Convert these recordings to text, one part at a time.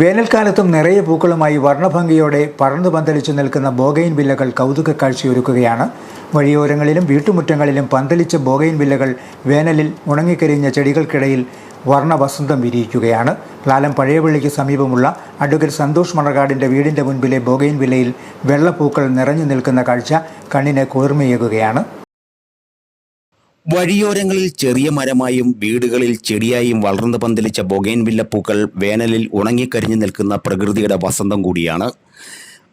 വേനൽക്കാലത്തും നിറയെ പൂക്കളുമായി വർണഭംഗിയോടെ പറന്നു പന്തലിച്ചു നിൽക്കുന്ന ബോഗൈൻ വില്ലകൾ കൗതുക കാഴ്ചയൊരുക്കുകയാണ് വഴിയോരങ്ങളിലും വീട്ടുമുറ്റങ്ങളിലും പന്തലിച്ച ബോഗൈൻ വില്ലകൾ വേനലിൽ ഉണങ്ങിക്കരിഞ്ഞ ചെടികൾക്കിടയിൽ വർണവസന്തം വിരിയിക്കുകയാണ്. ലാലം പഴയപള്ളിക്ക് സമീപമുള്ള അഡ്വക്കേറ്റ് സന്തോഷ് മണർകാടിന്റെ വീടിന്റെ മുൻപിലെ ബോഗൈൻ വില്ലയിൽ വെള്ളപ്പൂക്കൾ നിറഞ്ഞു നിൽക്കുന്ന കാഴ്ച കണ്ണിനെ കുളിർമയേകുകയാണ് വഴിയോരങ്ങളിൽ ചെറിയ മരമായും വീടുകളിൽ ചെടിയായും വളർന്നു പന്തലിച്ച ബൊഗൈൻവില്ല പൂക്കൾ വേനലിൽ ഉണങ്ങിക്കരിഞ്ഞു നിൽക്കുന്ന പ്രകൃതിയുടെ വസന്തം കൂടിയാണ്.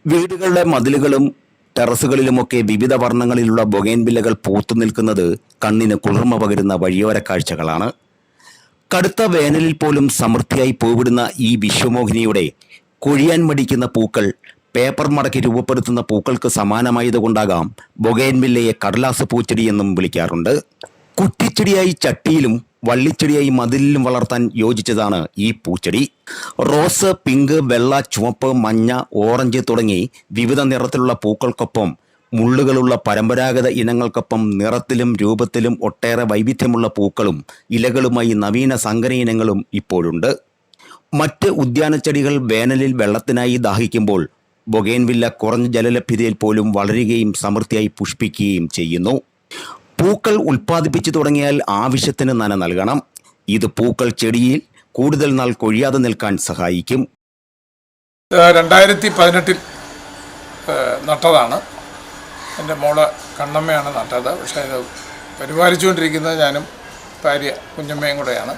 വീടുകളുടെ മതിലുകളും ടെറസുകളിലുമൊക്കെ വിവിധ വർണങ്ങളിലുള്ള ബൊഗൈൻവില്ലകൾ പൂത്തു നിൽക്കുന്നത് കണ്ണിന് കുളിർമ പകരുന്ന വഴിയോര കാഴ്ചകളാണ്. കടുത്ത വേനലിൽ പോലും സമൃദ്ധിയായി പൂവിടുന്ന ഈ വിശ്വമോഹിനിയുടെ കൊഴിയാൻ മടിക്കുന്ന പൂക്കൾ പേപ്പർ മടക്കി രൂപപ്പെടുത്തുന്ന പൂക്കൾക്ക് സമാനമായതുകൊണ്ടാകാം ബൊഗൈൻവില്ലയെ കടലാസ് പൂച്ചെടി എന്നും വിളിക്കാറുണ്ട്. കുറ്റിച്ചെടിയായി ചട്ടിയിലും വള്ളിച്ചെടിയായി മതിലിലും വളർത്താൻ യോജിച്ചതാണ് ഈ പൂച്ചെടി. റോസ് പിങ്ക് വെള്ള ചുവപ്പ് മഞ്ഞ ഓറഞ്ച് തുടങ്ങി വിവിധ നിറത്തിലുള്ള പൂക്കൾക്കൊപ്പം മുള്ളുകളുള്ള പരമ്പരാഗത ഇനങ്ങൾക്കൊപ്പം നിറത്തിലും രൂപത്തിലും ഒട്ടേറെ വൈവിധ്യമുള്ള പൂക്കളും ഇലകളുമായി നവീന സങ്കര ഇനങ്ങളും ഇപ്പോഴുണ്ട്. മറ്റ് ഉദ്യാനച്ചെടികൾ വേനലിൽ വെള്ളത്തിനായി ദാഹിക്കുമ്പോൾ ബൊഗേൻവില്ല കുറഞ്ഞ ജലലഭ്യതയിൽ പോലും വളരുകയും സമൃദ്ധിയായി പുഷ്പിക്കുകയും ചെയ്യുന്നു. പൂക്കൾ ഉൽപ്പാദിപ്പിച്ചു തുടങ്ങിയാൽ ആവശ്യത്തിന് നന നൽകണം. ഇത് പൂക്കൾ ചെടിയിൽ കൂടുതൽ നാൾ കൊഴിയാതെ നിൽക്കാൻ സഹായിക്കും. രണ്ടായിരത്തി പതിനെട്ടിൽ നട്ടതാണ്. എന്റെ മോൾ കണ്ണമ്മയാണ് നട്ടത്. പക്ഷേ ഇത് പരിപാലിച്ചുകൊണ്ടിരിക്കുന്നത് ഞാനും ഭാര്യ കുഞ്ഞമ്മയും കൂടെയാണ്.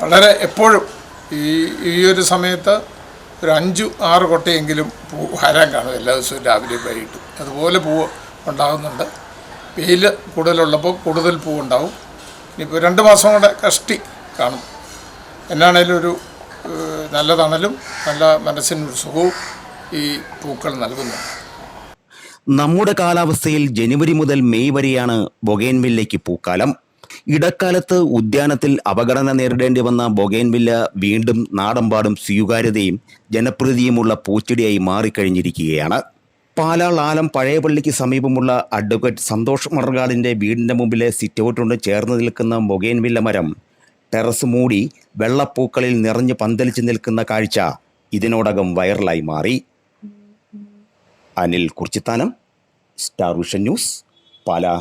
വളരെ എപ്പോഴും ഈ ഈ ഒരു സമയത്ത് ഒരു അഞ്ചു ആറ് കൊട്ടയെങ്കിലും പൂ വരാൻ കാണും. എല്ലാ ദിവസവും രാവിലെ വൈകിട്ട്. അതുപോലെ പൂവ് ഉണ്ടാകുന്നുണ്ട്. വെയിൽ കൂടുതലുള്ളപ്പോൾ കൂടുതൽ പൂവുണ്ടാവും ഇനിയിപ്പോൾ രണ്ട് മാസം കൂടെ കഷ്ടി കാണും. എന്നാണേലും ഒരു നല്ല തണലും നല്ല മനസ്സിനൊരു സുഖവും ഈ പൂക്കൾ നൽകുന്നു. നമ്മുടെ കാലാവസ്ഥയിൽ ജനുവരി മുതൽ മെയ് വരെയാണ് ബൊഗേൻവില്ലയ്ക്ക് പൂക്കാലം. ഇടക്കാലത്ത് ഉദ്യാനത്തിൽ അപകടന നേരിടേണ്ടി വന്ന ബൊഗേൻവില്ല വീണ്ടും നാടമ്പാടും സ്വീകാര്യതയും ജനപ്രീതിയുമുള്ള പൂച്ചെടിയായി മാറിക്കഴിഞ്ഞിരിക്കുകയാണ്. പാലാൾ ആലം പഴയപള്ളിക്ക് സമീപമുള്ള അഡ്വക്കേറ്റ് സന്തോഷ് മറകാടിന്റെ വീടിന്റെ മുമ്പിലെ സിറ്റൗട്ടിനോട് ചേർന്ന് നിൽക്കുന്ന മൊഗേൻവില്ല മരം ടെറസ് മൂടി വെള്ളപ്പൂക്കളിൽ നിറഞ്ഞു പന്തലിച്ച് നിൽക്കുന്ന കാഴ്ച ഇതിനോടകം വൈറലായി മാറി. Anil Kurichithanam star vision news Pala.